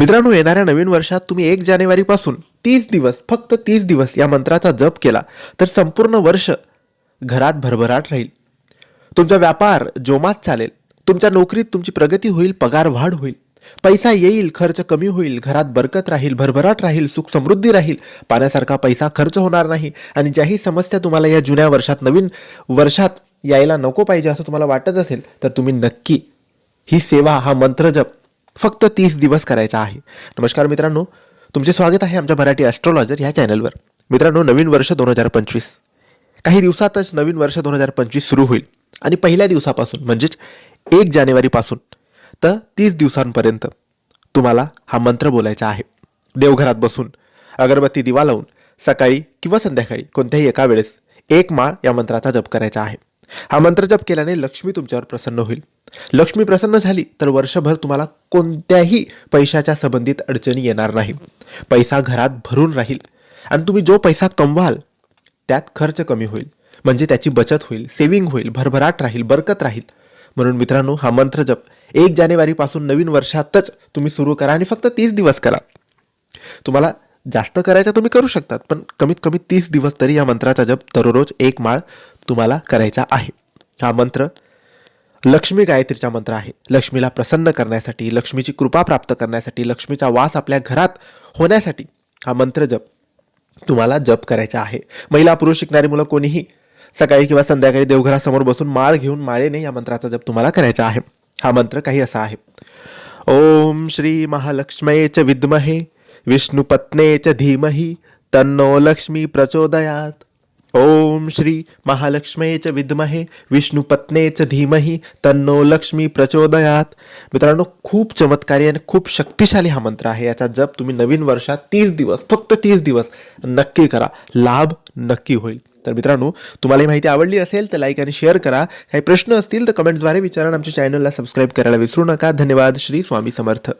मित्रांनो येणाऱ्या नवीन वर्षात तुम्ही एक जानेवारीपासून तीस दिवस फक्त तीस दिवस या मंत्राचा जप केला तर संपूर्ण वर्ष घरात भरभराट राहील. तुमचा व्यापार जोमात चालेल. तुमच्या नोकरीत तुमची प्रगती होईल पगार वाढ होईल. पैसा येईल खर्च कमी होईल घरात बरकत राहील भरभराट राहील सुख समृद्धी राहील. पाण्यासारखा पैसा खर्च होणार नाही. आणि ज्याही समस्या तुम्हाला या जुन्या वर्षात नवीन वर्षात यायला नको पाहिजे असं तुम्हाला वाटत असेल तर तुम्ही नक्की ही सेवा हा मंत्र जप फक्त तीस दिवस करायचा आहे. नमस्कार मित्रांनो तुमचे स्वागत आहे आमच्या मराठी ॲस्ट्रॉलॉजर या चॅनलवर मित्रांनो नवीन वर्ष दोन हजार पंचवीस. काही दिवसातच नवीन वर्ष दोन हजार पंचवीस सुरू होईल. आणि पहिल्या दिवसापासून म्हणजेच एक जानेवारीपासून तर तीस दिवसांपर्यंत तुम्हाला हा मंत्र बोलायचा आहे. देवघरात बसून अगरबत्ती दिवा लावून सकाळी किंवा संध्याकाळी कोणत्याही एका वेळेस एक माळ या मंत्राचा जप करायचा आहे. हा मंत्र जप केल्याने लक्ष्मी तुमच्यावर प्रसन्न होईल. लक्ष्मी प्रसन्न झाली तर वर्षभर तुम्हाला कोणत्याही पैशाच्या संबंधित अडचणी येणार नाही. पैसा घरात भरून राहील आणि तुम्ही जो पैसा कमवाल त्यात खर्च कमी होईल. म्हणजे त्याची बचत होईल सेविंग होईल भरभराट राहील बरकत राहील. म्हणून मित्रांनो हा मंत्र जप एक जानेवारीपासून नवीन वर्षातच तुम्ही सुरू करा आणि फक्त तीस दिवस करा. तुम्हाला जास्त करायचं तुम्ही करू शकतात पण कमीत कमी तीस दिवस तरी या मंत्राचा जप दररोज एक माळ तुम्हाला करायचा आहे. हा मंत्र लक्ष्मी गायत्रीचा मंत्र आहे. लक्ष्मीला प्रसन्न करण्यासाठी लक्ष्मीची कृपा प्राप्त करण्यासाठी लक्ष्मीचा वास आपल्या घरात होण्यासाठी हा मंत्र जप. तुम्हाला जप करायचा आहे. महिला पुरुष शिकणारी मुलं कोणीही सकाळी किंवा संध्याकाळी देवघरासमोर बसून माळ घेऊन माळेने या मंत्राचा जप तुम्हाला करायचा आहे. हा मंत्र काही असा आहे. ओम श्री महालक्ष्मये च विद्महे विष्णुपत्ने च धीमही तन्नो लक्ष्मी प्रचोदयात. ओम श्री महालक्ष्मे च विद्महे विष्णुपत्ने च धीमहि तन्नो लक्ष्मी प्रचोदयात. मित्रांनो खूप चमत्कारी आणि खूप शक्तिशाली हा मंत्र आहे. याचा जप तुम्ही नवीन वर्षात तीस दिवस फक्त तीस दिवस नक्की करा. लाभ नक्की होईल. तर मित्रांनो तुम्हाला ही माहिती आवडली असेल तर लाईक आणि शेअर करा. काही प्रश्न असतील तर कमेंट्सद्वारे विचारा आमच्या चॅनलला सबस्क्राईब करायला विसरू नका. धन्यवाद. श्री स्वामी समर्थ.